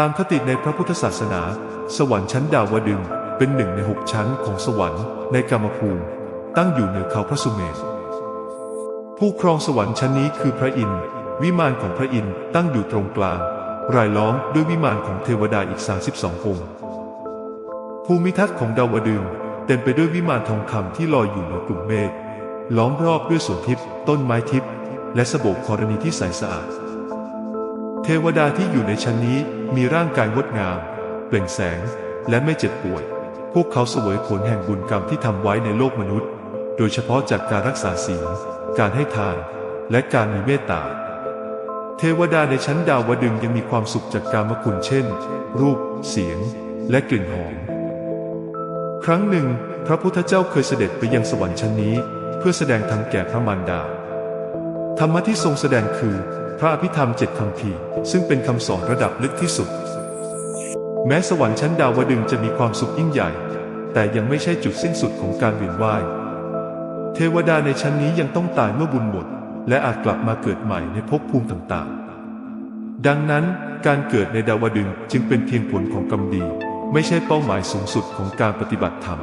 ตามคติในพระพุทธศาสนา สวรรค์ชั้นดาวดึงเป็นหนึ่งในหกชั้นของสวรรค์ในกามภูมิ ตั้งอยู่เหนือเขาพระสุเมรุผู้ครองสวรรค์ชั้นนี้คือพระอินทร์วิมานของพระอินทร์ตั้งอยู่ตรงกลาง รายล้อมด้วยวิมานของเทวดาอีก 32องค์ภูมิทัศน์ของดาวดึงเต็มไปด้วยวิมานทองคำที่ลอยอยู่เหนือกลุ่มเมฆล้อมรอบด้วยสวนทิพย์ต้นไม้ทิพย์และสบกธรณีที่ใสสะอาด เทวดาที่อยู่ในชั้นนี้มีร่างกายงดงาม เปล่งแสงและไม่เจ็บป่วย พวกเขาเสวยผลแห่งบุญกรรมที่ทำไว้ในโลกมนุษย์ โดยเฉพาะจากการรักษาศีล การให้ทาน และการมีเมตตา เทวดาในชั้นดาวดึงยังมีความสุขจากการมคุณเช่น รูป เสียง และกลิ่นหอม ครั้งหนึ่ง พระพุทธเจ้าเคยเสด็จไปยังสวรรค์ชั้นนี้ เพื่อแสดงธรรมแก่พระมารดา ธรรมะที่ทรงแสดงคือ พระอภิธรรมเจ็ดคำพีซึ่งเป็นคำสอนระดับลึกที่สุด แม้สวรรค์ชั้นดาวดึงจะมีความสุขยิ่งใหญ่ แต่ยังไม่ใช่จุดสิ้นสุดของการเวียนว่าย เทวดาในชั้นนี้ยังต้องตายเมื่อบุญหมด และอาจกลับมาเกิดใหม่ในภพภูมิต่างๆ ดังนั้นการเกิดในดาวดึงจึงเป็นเพียงผลของกรรมดี ไม่ใช่เป้าหมายสูงสุดของการปฏิบัติธรรม